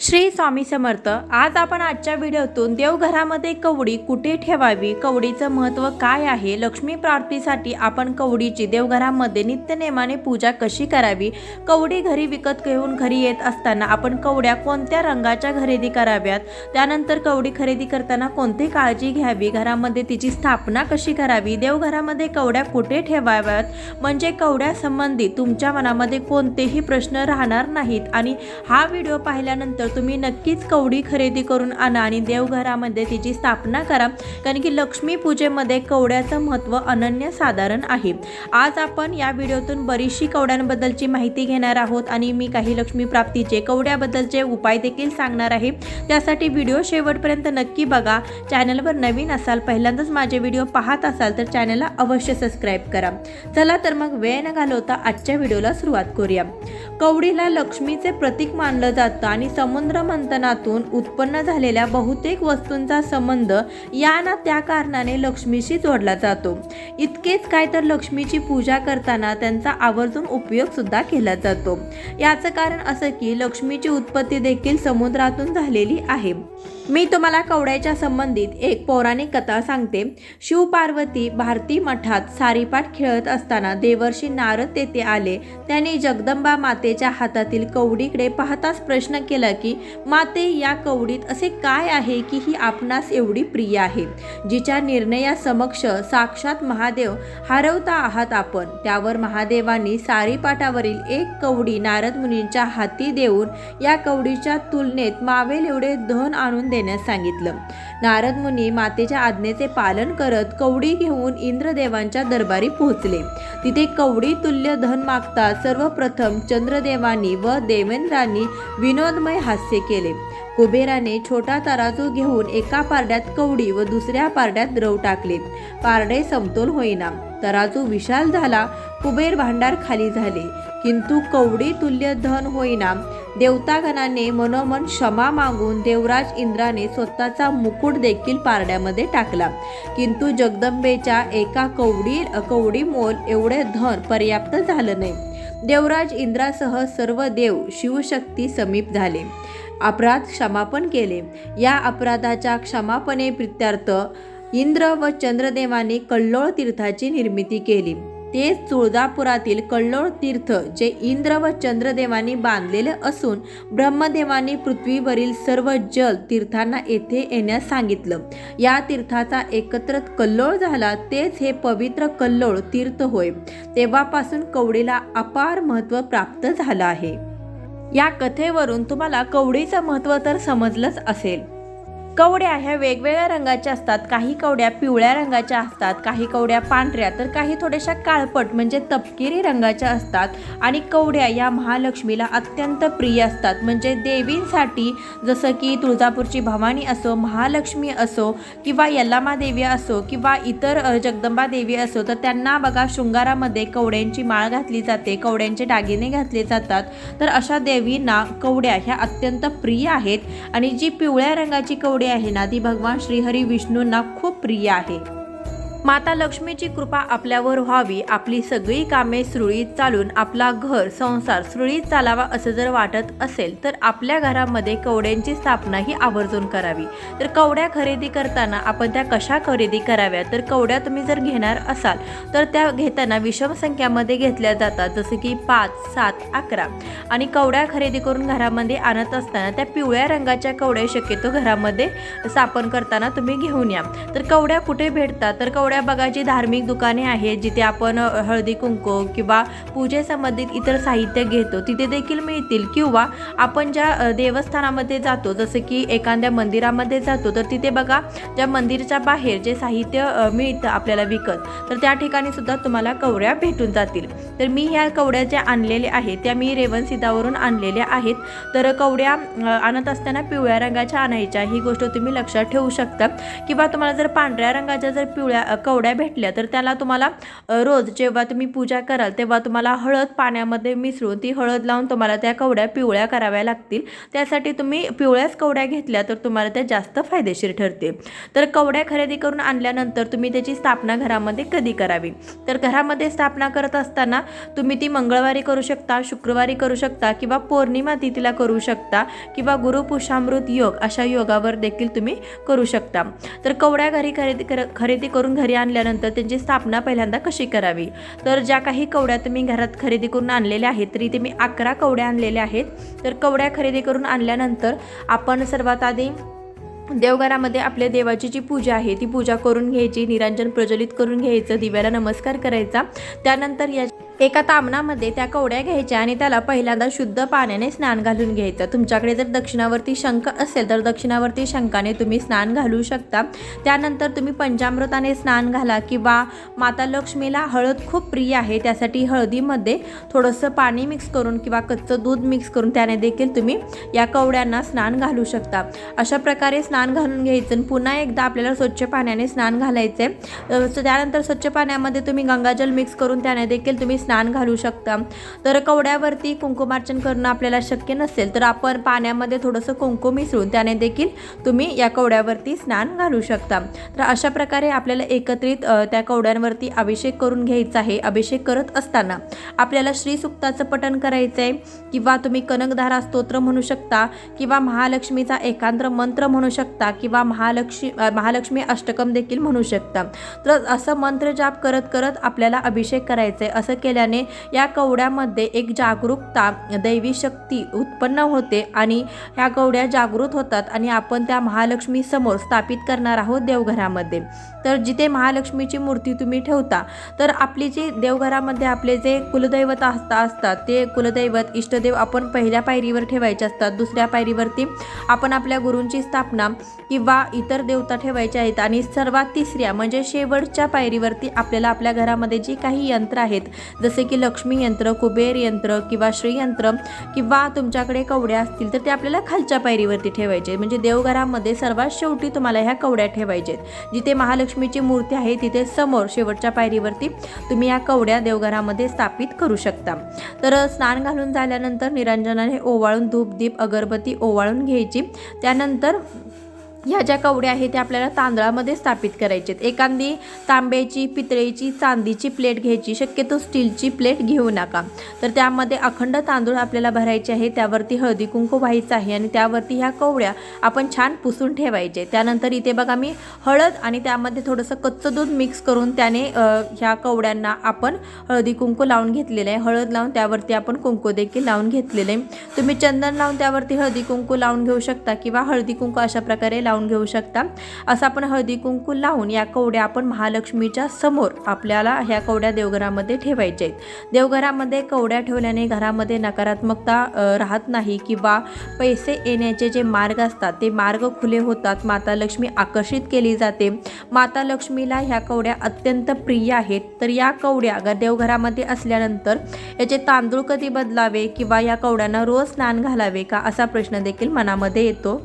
श्री स्वामी समर्थ आज आपण आजच्या व्हिडिओतून देवघरामध्ये कवडी कुठे ठेवावी कवडीचं महत्त्व काय आहे लक्ष्मी प्राप्तीसाठी आपण कवडीची देवघरामध्ये नित्यनेमाने पूजा कशी करावी कवडी घरी विकत घेऊन घरी येत असताना आपण कवड्या कोणत्या रंगाच्या खरेदी कराव्यात त्यानंतर कवडी खरेदी करताना कोणती काळजी घ्यावी घरामध्ये तिची स्थापना कशी करावी देवघरामध्ये कवड्या कुठे ठेवाव्यात म्हणजे कवड्यासंबंधी तुमच्या मनामध्ये कोणतेही प्रश्न राहणार नाहीत. आणि हा व्हिडिओ पाहिल्यानंतर तर तुम्ही नक्कीच कवडी खरेदी करून आणा आणि देवघरामध्ये तिची स्थापना करा. कारण की लक्ष्मी पूजेमध्ये कवड्याचं महत्त्व अनन्यसाधारण आहे. आज आपण या व्हिडिओतून बरीचशी कवड्यांबद्दलची माहिती घेणार आहोत आणि मी काही लक्ष्मी प्राप्तीचे कवड्याबद्दलचे उपाय देखील सांगणार आहे. त्यासाठी व्हिडिओ शेवटपर्यंत नक्की बघा. चॅनलवर नवीन असाल पहिल्यांदाच माझे व्हिडिओ पाहत असाल तर चॅनलला अवश्य सबस्क्राईब करा. चला तर मग वेळ न घालवता आजच्या व्हिडिओला सुरुवात करूया. कवडीला लक्ष्मीचे प्रतीक मानलं जातं आणि समुद्र मंथनातून उत्पन्न झालेल्या बहुतेक वस्तूंचा संबंध या ना त्या कारणाने लक्ष्मीशी जोडला जातो. इतकेच काय तर लक्ष्मीची पूजा करताना त्यांचा आवर्जून उपयोग सुद्धा केला जातो. याचं कारण असं की लक्ष्मीची उत्पत्ती देखील समुद्रातून झालेली आहे. मी तुम्हाला कवड्याच्या संबंधित एक पौराणिक कथा सांगते. शिव पार्वती भारती मठात सारीपाठ खेळत असताना देवर्षी नारद तेथे आले. त्यांनी जगदंबा मातेच्या हातातील कवडीकडे पाहताच प्रश्न केला की माते या कवडीत असे काय आहे की ही आपणास एवढी प्रिय आहे? जिच्या निर्णयासमक्ष साक्षात महादेव हरवता आहात आपण. त्यावर महादेवांनी सारीपाटावरील एक कवडी नारद मुनींच्या हाती देऊन या कवडीच्या तुलनेत मावेल एवढे धन आणून देण्यास सांगितलं. नारद मुनी मातेच्या आज्ञेचे पालन करत कवडी घेऊन इंद्रदेवांच्या दरबारी पोहोचले. तिथे कवडी तुल्य धन मागता सर्वप्रथम चंद्रदेवांनी व देवेंद्रांनी विनोदमय हास्य केले. कुबेराने छोटा तराजू घेऊन एका पारड्यात कवडी व दुसऱ्या पारड्यात द्रव टाकले पारडे समतोल होईना. तराजू विशाल झाला कुबेर भांडार खाली झाले. किंतु कवडी तुल्य धन होईना. देवतागणाने मनोमन क्षमा मागून देवराज इंद्राने स्वतःचा मुकुट देखील पारड्यामध्ये टाकला. किंतु जगदंबेच्या एका कवडी कवडी मोल एवढे धन पर्याप्त झालं नाही. देवराज इंद्रासह सर्व देव शिवशक्ती समीप झाले. अपराध क्षमापन केले. या अपराधाच्या क्षमापणे प्रित्यार्थ इंद्र व चंद्रदेवाने कल्लोळ तीर्थाची निर्मिती केली. तेच तुळजापुरातील कल्लोळ तीर्थ जे इंद्र व चंद्रदेवांनी बांधलेले असून ब्रह्मदेवांनी पृथ्वीवरील सर्व जल तीर्थांना येथे येण्यास सांगितलं. या तीर्थाचा एकत्र कल्लोळ झाला तेच हे पवित्र कल्लोळ तीर्थ होय. तेव्हापासून कवडीला अपार महत्त्व प्राप्त झालं आहे. या कथेवरून तुम्हाला कवडीचं महत्त्व तर समजलंच असेल. कवड्या ह्या वेगवेगळ्या रंगाच्या असतात. काही कवड्या पिवळ्या रंगाच्या असतात काही कवड्या पांढऱ्या. तर काही थोड्याशा काळपट म्हणजे तपकिरी रंगाच्या असतात आणि कवड्या या महालक्ष्मीला अत्यंत प्रिय असतात. म्हणजे देवींसाठी जसं की तुळजापूरची भवानी असो महालक्ष्मी असो किंवा यल्लामा देवी असो किंवा इतर जगदंबा देवी असो तर त्यांना बघा शृंगारामध्ये कवड्यांची माळ घातली जाते कवड्यांचे दागिने घातले जातात. तर अशा देवींना कवड्या ह्या अत्यंत प्रिय आहेत आणि जी पिवळ्या रंगाची कवडी आहे. ना ती भगवान श्रीहरी विष्णूंना खूप प्रिय आहे. माता लक्ष्मीची कृपा आपल्यावर व्हावी आपली सगळी कामे सुरळीत चालून आपला घर संसार सुरळीत चालावा असं जर वाटत असेल तर आपल्या घरामध्ये कवड्यांची स्थापना ही आवर्जून करावी. तर कवड्या खरेदी करताना आपण त्या कशा खरेदी कराव्या तर कवड्या तुम्ही जर घेणार असाल तर त्या घेताना विषम संख्यामध्ये घेतल्या जातात जसं की पाच सात अकरा. आणि कवड्या खरेदी करून घरामध्ये आणत असताना त्या पिवळ्या रंगाच्या कवड्या शक्यतो घरामध्ये स्थापन करताना तुम्ही घेऊन या. तर कवड्या कुठे भेटतात? तर कवड्या बघा जी धार्मिक दुकाने आहेत जिथे आपण हळदी कुंकू किंवा पूजेसंबंधित इतर साहित्य घेतो तिथे देखील मिळतील. किंवा आपण ज्या देवस्थानामध्ये जातो जसं की एखाद्या मंदिरामध्ये जातो तर तिथे बघा ज्या मंदिरच्या बाहेर जे साहित्य मिळतं आपल्याला विकत तर त्या ठिकाणी सुद्धा तुम्हाला कवड्या भेटून जातील. तर मी ह्या कवड्या ज्या आणलेल्या आहेत त्या मी रेवनसीतावरून आणलेल्या आहेत. तर कवड्या आणत असताना पिवळ्या रंगाच्या आणायच्या ही गोष्ट तुम्ही लक्षात ठेवू शकता. किंवा तुम्हाला जर पांढऱ्या रंगाच्या जर पिवळ्या कवड्या भेटल्या तर त्याला तुम्हाला रोज जेव्हा तुम्ही पूजा कराल तेव्हा तुम्हाला हळद पाण्यामध्ये मिसळून ती हळद लावून तुम्हाला त्या कवड्या पिवळ्या कराव्या लागतील. त्यासाठी तुम्ही पिवळ्याच कवड्या घेतल्या तर तुम्हाला त्या जास्त फायदेशीर ठरते तर कवड्या खरेदी करून आणल्यानंतर तुम्ही त्याची स्थापना घरामध्ये कधी करावी? तर घरामध्ये स्थापना करत असताना तुम्ही ती मंगळवारी करू शकता शुक्रवारी करू शकता किंवा पौर्णिमा तिथीला करू शकता किंवा गुरुपुषामृत योग अशा योगावर देखील तुम्ही करू शकता. तर कवड्या घरी खरेदी कर खरेदी करून घरी आणल्यानंतर त्यांची स्थापना पहिल्यांदा कशी करावी? तर ज्या काही कवड्या तुम्ही घरात खरेदी करून आणलेल्या आहेत तरी ते मी अकरा कवड्या आणलेल्या आहेत. तर कवड्या खरेदी करून आणल्यानंतर आपण सर्वात आधी देवघरामध्ये आपल्या देवाची जी पूजा आहे ती पूजा करून घ्यायची निरांजन प्रज्वलित करून घ्यायचं दिव्याला नमस्कार करायचा. त्यानंतर या एका तामणामध्ये त्या कवड्या घ्यायच्या आणि त्याला पहिल्यांदा शुद्ध पाण्याने स्नान घालून घ्यायचं. तुमच्याकडे जर दक्षिणावरती शंख असेल तर दक्षिणावरती शंखाने तुम्ही स्नान घालू शकता. त्यानंतर तुम्ही पंचामृताने स्नान घाला किंवा माता लक्ष्मीला हळद खूप प्रिय आहे त्यासाठी हळदीमध्ये थोडंसं पाणी मिक्स करून किंवा कच्चं दूध मिक्स करून त्याने देखील तुम्ही या कवड्यांना स्नान घालू शकता. अशा प्रकारे स्नान घालून घ्यायचं पुन्हा एकदा आपल्याला स्वच्छ पाण्याने स्नान घालायचं आहे त्यानंतर स्वच्छ पाण्यामध्ये तुम्ही गंगाजल मिक्स करून त्याने देखील तुम्ही स्नान घालू शकता. तर कवड्यावरती कुंकुमार्चन करणं आपल्याला शक्य नसेल तर आपण पाण्यामध्ये थोडंसं कुंकू मिसळून त्याने देखील तुम्ही या कवड्यावरती स्नान घालू शकता. तर अशा प्रकारे आपल्याला एकत्रित त्या कवड्यांवरती अभिषेक करून घ्यायचा आहे. अभिषेक करत असताना आपल्याला श्रीसुक्ताचं पठण करायचं आहे किंवा तुम्ही कनकधारा स्तोत्र म्हणू शकता किंवा महालक्ष्मीचा एकांत्र मंत्र म्हणू शकता किंवा महालक्ष्मी महालक्ष्मी अष्टकम देखील म्हणू शकता. तर असं मंत्र जाप करत करत आपल्याला अभिषेक करायचा आहे असं केलं केल्याने या कवड्यामध्ये एक जागरूकता दैवी शक्ती उत्पन्न होते आणि ह्या कवड्या जागृत होतात आणि आपण त्या महालक्ष्मी समोर स्थापित करणार आहोत देवघरामध्ये. तर जिथे महालक्ष्मीची मूर्ती तुम्ही ठेवता तर आपली जी देवघरामध्ये आपले जे कुलदैवत असता असतात ते कुलदैवत इष्टदेव आपण पहिल्या पायरीवर ठेवायचे असतात दुसऱ्या पायरीवरती आपण आपल्या गुरूंची स्थापना किंवा इतर देवता ठेवायच्या आहेत आणि सर्वात तिसऱ्या म्हणजे शेवटच्या पायरीवरती आपल्याला आपल्या घरामध्ये जी काही यंत्र आहेत जसे की लक्ष्मी यंत्र कुबेर यंत्र किंवा श्रीयंत्र किंवा तुमच्याकडे कवड्या असतील तर ते आपल्याला खालच्या पायरीवरती ठेवायचे. म्हणजे देवघरामध्ये सर्वात शेवटी तुम्हाला ह्या कवड्या ठेवायच्या आहेत जिथे महालक्ष्मीची मूर्ती आहे तिथे समोर शेवटच्या पायरीवरती तुम्ही या कवड्या देवघरामध्ये स्थापित करू शकता. तर स्नान घालून झाल्यानंतर निरंजनाने ओवाळून धूप दीप अगरबत्ती ओवाळून घ्यायची. त्यानंतर ह्या ज्या कवड्या आहेत त्या आपल्याला तांदळामध्ये स्थापित करायचे आहेत एखादी तांब्याची पितळेची चांदीची प्लेट घ्यायची शक्यतो स्टीलची प्लेट घेऊ नका. तर त्यामध्ये अखंड तांदूळ आपल्याला भरायचे आहे त्यावरती हळदी कुंकू व्हायचं आहे आणि त्यावरती ह्या कवड्या आपण छान पुसून ठेवायचे. त्यानंतर इथे बघा मी हळद आणि त्यामध्ये थोडंसं कच्चं दूध मिक्स करून त्याने ह्या कवड्यांना आपण हळदी कुंकू लावून घेतलेलं आहे. हळद लावून त्यावरती आपण कुंकू देखील लावून घेतलेले आहे. तुम्ही चंदन लावून त्यावरती हळदी कुंकू लावून घेऊ शकता किंवा हळदी कुंकू अशा प्रकारे लावून घेऊ शकता. असं आपण हळदी कुंकू लावून या कवड्या आपण महालक्ष्मीच्या समोर आपल्याला ह्या कवड्या देवघरामध्ये ठेवायच्या आहेत. देवघरामध्ये कवड्या ठेवल्याने घरामध्ये नकारात्मकता राहत नाही किंवा पैसे येण्याचे जे मार्ग असतात ते मार्ग खुले होतात. माता लक्ष्मी आकर्षित केली जाते. माता लक्ष्मीला ह्या कवड्या अत्यंत प्रिय आहेत. तर या कवड्या अगर देवघरामध्ये असल्यानंतर याचे तांदूळ कधी बदलावे किंवा या कवड्यांना रोज स्नान घालावे का असा प्रश्न देखील मनामध्ये येतो.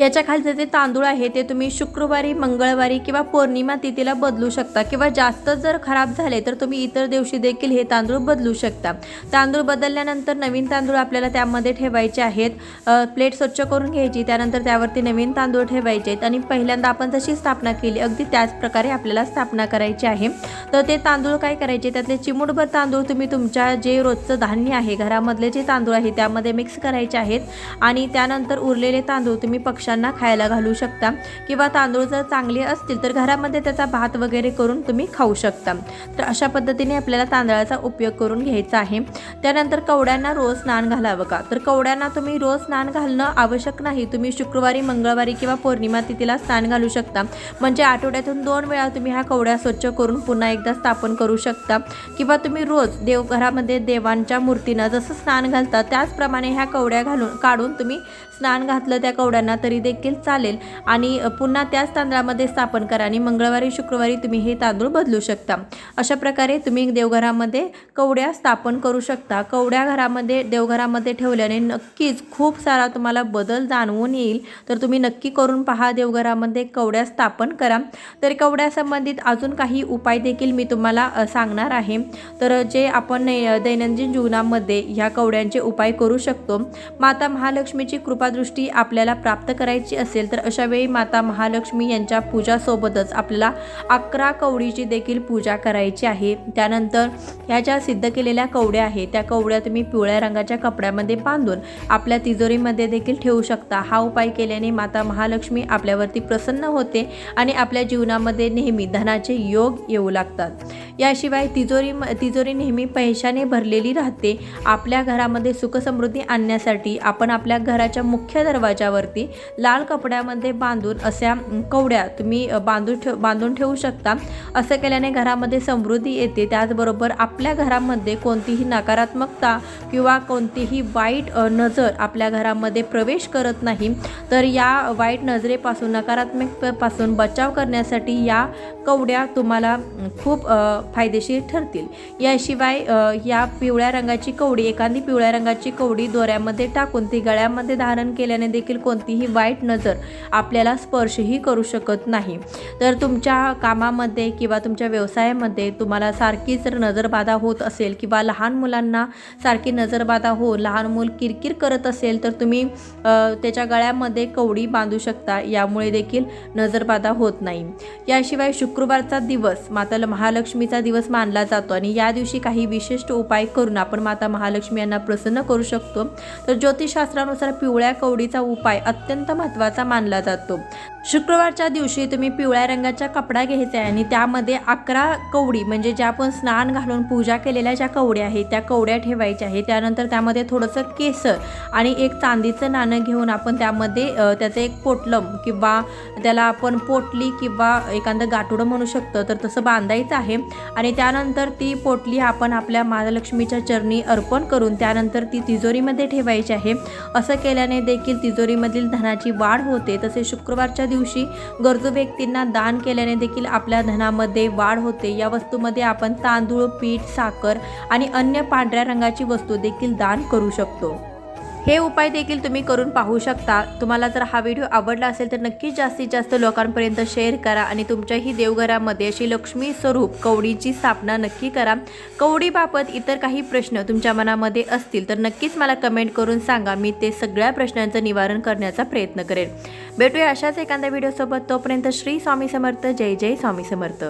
याच्या खालचे जे तांदूळ आहे ते तुम्ही शुक्रवारी मंगळवारी किंवा पौर्णिमा तिथीला बदलू शकता. किंवा जास्त जर खराब झाले तर तुम्ही इतर दिवशी देखील हे तांदूळ बदलू शकता. तांदूळ बदलल्यानंतर नवीन तांदूळ आपल्याला त्यामध्ये ठेवायचे आहेत. प्लेट स्वच्छ करून घ्यायची त्यानंतर त्यावरती नवीन तांदूळ ठेवायचे आहेत. आणि पहिल्यांदा आपण जशी स्थापना केली अगदी त्याच प्रकारे आपल्याला स्थापना करायची आहे. तर ते तांदूळ काय करायचे त्यातले चिमूटभर तांदूळ तुम्ही तुमच्या जे रोजचं धान्य आहे घरामधले जे तांदूळ आहे त्यामध्ये मिक्स करायचे आहेत. आणि त्यानंतर उरलेले तांदूळ तुम्ही पक्ष्यांना खायला घालू शकता. किंवा तांदूळ जर चांगले असतील तर घरामध्ये त्याचा भात वगैरे करून तुम्ही खाऊ शकता. तर अशा पद्धतीने आपल्याला तांदळाचा उपयोग करून घ्यायचा आहे. त्यानंतर कवड्यांना रोज स्नान घालावं का? तर कवड्यांना तुम्ही रोज स्नान घालणं आवश्यक नाही. तुम्ही शुक्रवारी मंगळवारी किंवा पौर्णिमा तिथीला स्नान घालू शकता. म्हणजे आठवड्यातून दोन वेळा तुम्ही ह्या कवड्या स्वच्छ करून पुन्हा एकदा स्थापन करू शकता. किंवा तुम्ही रोज देवघरामध्ये देवांच्या मूर्तींना जसं स्नान घालता त्याचप्रमाणे ह्या कवड्या घालून काढून तुम्ही स्नान घातलं त्या कवड्यांना तरी तरी देखील चालेल. आणि पुन्हा त्याच तांदळामध्ये स्थापन करा आणि मंगळवारी शुक्रवारी तुम्ही हे तांदूळ बदलू शकता. अशा प्रकारे तुम्ही देवघरामध्ये कवड्या स्थापन करू शकता. कवड्या घरामध्ये देवघरामध्ये ठेवल्याने नक्कीच खूप सारा तुम्हाला बदल जाणवून येईल. तर तुम्ही नक्की करून पहा देवघरामध्ये कवड्या स्थापन करा. तर कवड्यासंबंधित अजून काही उपाय देखील मी तुम्हाला सांगणार आहे. तर जे आपण नै- दैनंदिन जीवनामध्ये ह्या कवड्यांचे उपाय करू शकतो. माता महालक्ष्मीची कृपादृष्टी आपल्याला प्राप्त करायची असेल तर अशावेळी माता महालक्ष्मी यांच्या पूजासोबतच आपल्याला अकरा कवडीची देखील पूजा करायची आहे. त्यानंतर ह्या ज्या सिद्ध केलेल्या कवड्या आहेत त्या कवड्या तुम्ही पिवळ्या रंगाच्या कपड्यामध्ये बांधून आपल्या तिजोरीमध्ये देखील ठेवू शकता. हा उपाय केल्याने माता महालक्ष्मी आपल्यावरती प्रसन्न होते आणि आपल्या जीवनामध्ये नेहमी धनाचे योग येऊ लागतात. याशिवाय तिजोरी तिजोरी नेहमी पैशाने भरलेली राहते. आपल्या घरामध्ये सुखसमृद्धी आणण्यासाठी आपण आपल्या घराच्या मुख्य दरवाजावरती लाल कपड्यामध्ये बांधून अशा कवड्या तुम्ही बांधून ठेव बांधून ठेवू शकता. असं केल्याने घरामध्ये समृद्धी येते. त्याचबरोबर आपल्या घरामध्ये कोणतीही नकारात्मकता किंवा कोणतीही वाईट नजर आपल्या घरामध्ये प्रवेश करत नाही तर या वाईट नजरेपासून नकारात्मकपासून बचाव करण्यासाठी या कवड्या तुम्हाला खूप फायदेशीर ठरतील. याशिवाय या पिवळ्या रंगाची कवडी एखादी पिवळ्या रंगाची कवडी दोऱ्यामध्ये टाकून ती गळ्यामध्ये धारण केल्याने देखील कोणतीही वाईट वाईट नजर आपल्याला स्पर्शही करू शकत नाही. तर तुमच्या कामामध्ये किंवा तुमच्या व्यवसायामध्ये तुम्हाला सारखी जर नजरबाधा होत असेल किंवा लहान मुलांना सारखी नजरबाधा हो लहान मूल किरकिर करत असेल तर तुम्ही त्याच्या गळ्यामध्ये कवडी बांधू शकता. यामुळे देखील नजरबाधा होत नाही. याशिवाय शुक्रवारचा दिवस माता महालक्ष्मीचा दिवस मानला जातो आणि या दिवशी काही विशिष्ट उपाय करून आपण माता महालक्ष्मी यांना प्रसन्न करू शकतो. तर ज्योतिषशास्त्रानुसार पिवळ्या कवडीचा उपाय अत्यंत महत्त्वाचा मानला जातो. शुक्रवारच्या दिवशी तुम्ही पिवळ्या रंगाचा कपडा घ्यायचा आहे आणि त्यामध्ये अकरा कवडी म्हणजे ज्या आपण स्नान घालून पूजा केलेल्या ज्या कवड्या आहेत त्या कवड्या ठेवायच्या आहेत. त्यानंतर त्यामध्ये थोडंसं केसर आणि एक चांदीचं नाणं घेऊन आपण त्यामध्ये त्याचं एक पोटलम किंवा त्याला आपण पोटली किंवा एखादं गाठोडं म्हणू शकतो तर तसं बांधायचं आहे. आणि त्यानंतर ती पोटली आपण आपल्या महालक्ष्मीच्या चरणी अर्पण करून त्यानंतर ती तिजोरीमध्ये ठेवायची आहे. असं केल्याने देखील तिजोरीमधील धनाची वाढ होते तसे शुक्रवारच्या दिवशी गरजू व्यक्तींना दान केल्याने देखील आपल्या धनामध्ये वाढ होते. या वस्तूमध्ये आपण तांदूळ पीठ साखर आणि अन्य पांढऱ्या रंगाची वस्तू देखील दान करू शकतो. हे उपाय देखील तुम्ही करून पाहू शकता. तुम्हाला जर हा व्हिडिओ आवडला असेल तर नक्कीच जास्तीत जास्त लोकांपर्यंत शेअर करा आणि तुमच्याही देवघरामध्ये अशी लक्ष्मी स्वरूप कवडीची स्थापना नक्की करा. कवडीबाबत इतर काही प्रश्न तुमच्या मनामध्ये असतील तर नक्कीच मला कमेंट करून सांगा. मी ते सगळ्या प्रश्नांचं निवारण करण्याचा प्रयत्न करेन. भेटूया अशाच एखाद्या व्हिडिओसोबत. तोपर्यंत श्री स्वामी समर्थ. जय जय स्वामी समर्थ.